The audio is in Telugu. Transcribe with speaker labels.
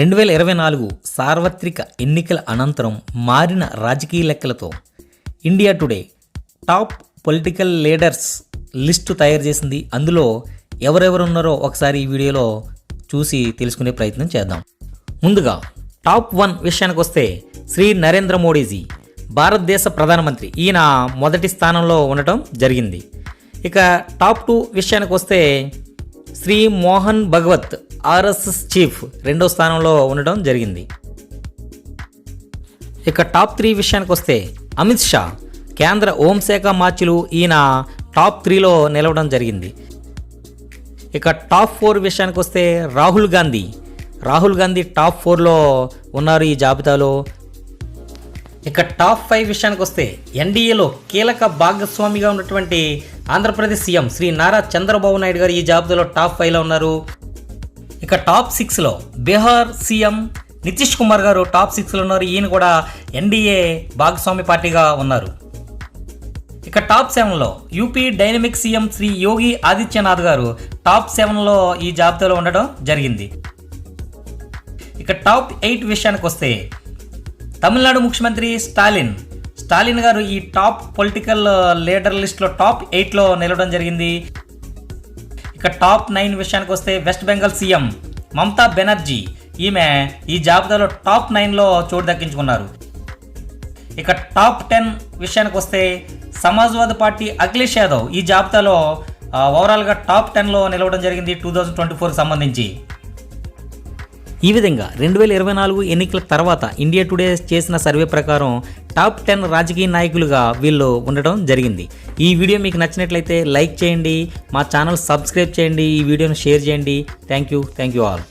Speaker 1: రెండు వేల ఇరవై నాలుగు సార్వత్రిక ఎన్నికల అనంతరం మారిన రాజకీయ లెక్కలతో India Today top political leaders list తయారు చేసింది. అందులో ఎవరెవరు ఉన్నారో ఒకసారి ఈ వీడియోలో చూసి తెలుసుకునే ప్రయత్నం చేద్దాం. ముందుగా టాప్ వన్ విషయానికి వస్తే శ్రీ నరేంద్ర మోడీజీ భారతదేశ ప్రధానమంత్రి. ఈయన మొదటి స్థానంలో ఉండటం జరిగింది. ఇక టాప్ టూ విషయానికి వస్తే శ్రీ మోహన్ భగవత్ ఆర్ఎస్ఎస్ చీఫ్ రెండో స్థానంలో ఉండడం జరిగింది. ఇక టాప్ త్రీ విషయానికి వస్తే అమిత్ షా కేంద్ర హోంశాఖ మార్చులు ఈయన టాప్ త్రీలో నిలవడం జరిగింది. ఇక టాప్ ఫోర్ విషయానికి వస్తే రాహుల్ గాంధీ రాహుల్ గాంధీ టాప్ ఫోర్లో ఉన్నారు ఈ జాబితాలో. ఇక టాప్ ఫైవ్ విషయానికి వస్తే ఎన్డీఏలో కీలక భాగస్వామిగా ఉన్నటువంటి ఆంధ్రప్రదేశ్ సీఎం శ్రీ నారా చంద్రబాబు నాయుడు గారు ఈ జాబితాలో టాప్ ఫైవ్లో ఉన్నారు. ఇక టాప్ సిక్స్లో బీహార్ సీఎం నితీష్ కుమార్ గారు టాప్ సిక్స్లో ఉన్నారు. ఈయన కూడా ఎన్డీఏ భాగస్వామి పార్టీగా ఉన్నారు. ఇక టాప్ సెవెన్లో UP dynamic CM Shri Yogi Adityanath garu top సెవెన్లో ఈ జాబితాలో ఉండడం జరిగింది. ఇక టాప్ ఎయిట్ విషయానికి వస్తే తమిళనాడు ముఖ్యమంత్రి స్టాలిన్ స్టాలిన్ గారు ఈ టాప్ పొలిటికల్ లీడర్ లిస్ట్లో టాప్ ఎయిట్లో నిలవడం జరిగింది. ఇక టాప్ నైన్ విషయానికి వస్తే వెస్ట్ బెంగాల్ సీఎం మమతా బెనర్జీ ఈమె ఈ జాబితాలో టాప్ నైన్లో చోటు దక్కించుకున్నారు. ఇక టాప్ టెన్ విషయానికి వస్తే సమాజ్వాదీ పార్టీ అఖిలేష్ యాదవ్ ఈ జాబితాలో ఓవరాల్గా టాప్ టెన్లో నిలవడం జరిగింది టూ థౌజండ్ ట్వంటీ ఫోర్కి సంబంధించి. ఈ విధంగా రెండు వేల ఇరవై నాలుగు ఎన్నికల తర్వాత ఇండియా టుడే చేసిన సర్వే ప్రకారం టాప్ టెన్ రాజకీయ నాయకులుగా వీళ్ళు ఉండడం జరిగింది. ఈ వీడియో మీకు నచ్చినట్లయితే లైక్ చేయండి మా ఛానల్ సబ్స్క్రైబ్ చేయండి ఈ వీడియోను షేర్ చేయండి. Thank you thank you all.